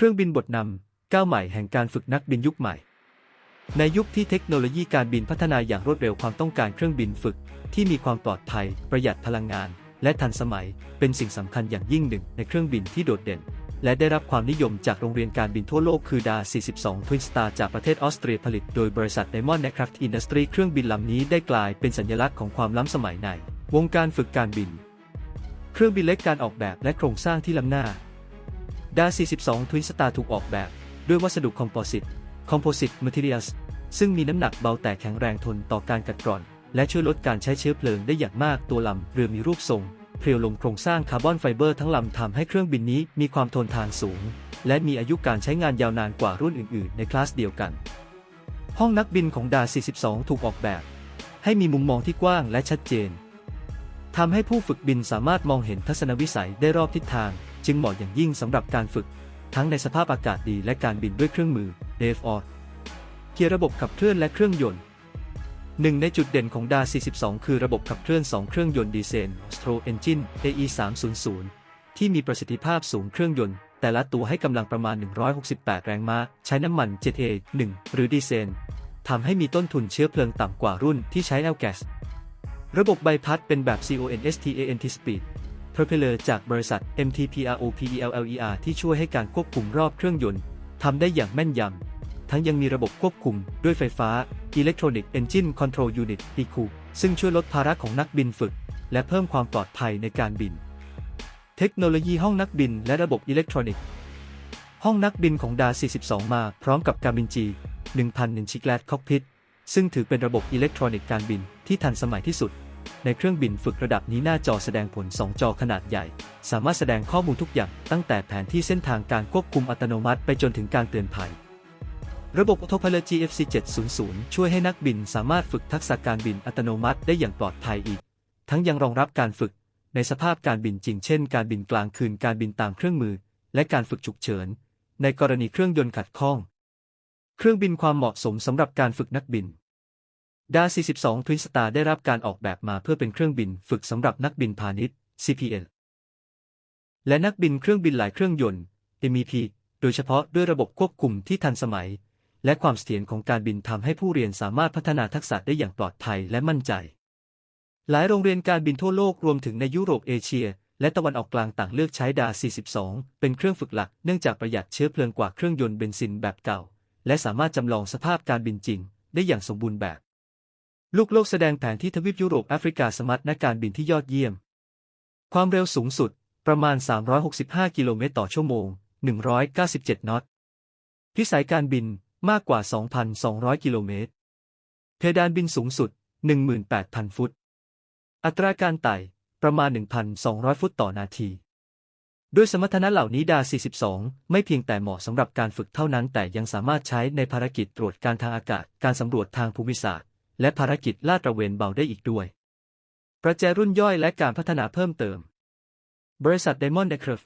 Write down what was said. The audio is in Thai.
เครื่องบินบทนำก้าวใหม่แห่งการฝึกนักบินยุคใหม่ ในยุคที่เทคโนโลยีการบินพัฒนาอย่างรวดเร็วความต้องการเครื่องบินฝึก ที่มีความปลอดภัย ประหยัดพลังงาน และทันสมัย เป็นสิ่งสำคัญอย่างยิ่งหนึ่ง ในเครื่องบินที่โดดเด่น และได้รับความนิยมจากโรงเรียนการบินทั่วโลกคือดา 42 Twin Star จากประเทศออสเตรียผลิตโดยบริษัท Diamond Aircraft Industry เครื่องบินลำนี้ได้กลายเป็นสัญลักษณ์ของความล้ำสมัยใน วงการฝึกการบิน เครื่องบินเล็กการออกแบบและโครงสร้างที่ล้ำหน้า ดา 42 Twin Star ถูกออกแบบ ด้วยวัสดุคอมโพสิต Composite Materials ซึ่งมีน้ำหนักเบาแต่แข็งแรงทนต่อการกัดกร่อน และช่วยลดการใช้เชื้อเพลิงได้อย่างมากตัวลำเรือมีรูปทรงเพรียวลงโครงสร้างคาร์บอนไฟเบอร์ทั้งลำทำให้เครื่องบินนี้มีความทนทานสูง และมีอายุการใช้งานยาวนานกว่ารุ่นอื่น ๆ ในคลาสเดียวกัน ห้องนักบินของดา 42 ถูกออกแบบ ให้มีมุมมองที่กว้างและชัดเจนทำให้ผู้ฝึกบินสามารถมองเห็นทัศนวิสัยได้รอบทิศทาง จึงเหมาะอย่างยิ่งสำหรับการฝึก ทั้งในสภาพอากาศดีและการบินด้วยเครื่องมือ DFR เกียร์ระบบขับเคลื่อนและเครื่องยนต์หนึ่งในจุดเด่นของดา 42 คือระบบขับเคลื่อน 2 เครื่องยนต์ดีเซล Stro Engine AE 300ที่มีประสิทธิภาพสูงเครื่องยนต์ แต่ละตัวให้กำลังประมาณ 168 แรงม้า ใช้น้ำมัน 7A 1 หรือดีเซลทำให้มีต้นทุนเชื้อเพลิงต่ำกว่ารุ่นที่ใช้ l g a s ระบบใบพัดเป็นแบบ CONSTANT Speed Propeller จากบริษัท MTPROPELLER ที่ช่วยให้การควบคุมรอบเครื่องยนต์ทำได้อย่างแม่นยำ ทั้งยังมีระบบควบคุมด้วยไฟฟ้า Electronic Engine Control Unit ECU ซึ่งช่วยลดภาระของนักบินฝึก และเพิ่มความปลอดภัยในการบิน เทคโนโลยีห้องนักบินและระบบอิเล็กทรอนิกส์ ห้องนักบินของดา 42 มาพร้อมกับการบิน G 1001ชิกแลดคอกพิทซึ่งถือเป็นระบบอิเล็กทรอนิกส์การบินที่ทันสมัยที่สุด ในเครื่องบินฝึกระดับนี้หน้าจอแสดงผล 2 จอขนาดใหญ่ สามารถแสดงข้อมูลทุกอย่างตั้งแต่แผนที่เส้นทางการควบคุมอัตโนมัติไปจนถึงการเตือนภัย ระบบ Autopilot GFC 700 ช่วยให้นักบินสามารถฝึกทักษะการบินอัตโนมัติได้อย่างปลอดภัยอีก ทั้งยังรองรับการฝึก ในสภาพการบินจริงเช่น การบินกลางคืนการบินตามเครื่องมือ และการฝึกฉุกเฉิน ในกรณีเครื่องยนต์ขัดข้อง เครื่องบินความเหมาะสมสำหรับการฝึกนักบิน ดา 42 Twin Star ได้รับการออกแบบมาเพื่อเป็นเครื่องบินฝึกสำหรับนักบินพาณิชย์ CPL และนักบินเครื่องบินหลายเครื่องยนต์ MEP โดยเฉพาะด้วยระบบควบคุมที่ทันสมัย และความเสถียรของการบินทำให้ผู้เรียนสามารถพัฒนาทักษะได้อย่างปลอดภัยและมั่นใจ หลายโรงเรียนการบินทั่วโลกรวมถึงในยุโรปเอเชีย และตะวันออกกลางต่างเลือกใช้ดา 42 เป็นเครื่องฝึกหลักเนื่องจากประหยัดเชื้อเพลิงกว่าเครื่องยนต์เบนซินแบบเก่า และสามารถจำลองสภาพการบินจริง ได้อย่างสมบูรณ์แบบ ลูกโลกแสดงแผนที่ทวีปยุโรปแอฟริกาสมัตนักการบินที่ยอดเยี่ยม ความเร็วสูงสุด ประมาณ 365 กิโลเมตรต่อชั่วโมง 197 นอต พิสัยการบินมากกว่า 2,200 กิโลเมตร เพดานบินสูงสุด 18,000 ฟุต อัตราการไต่ประมาณ 1,200 ฟุตต่อนาที ด้วยสมรรถนะเหล่านี้ดา 42 ไม่เพียงแต่เหมาะสำหรับการฝึกเท่านั้น แต่ยังสามารถใช้ในภารกิจตรวจการทางอากาศ การสำรวจทางภูมิศาสตร์ และภารกิจลาดตระเวนเบาได้อีกด้วย ประแจรุ่นย่อยและการพัฒนาเพิ่มเติม บริษัทไดมอนด์เดครฟ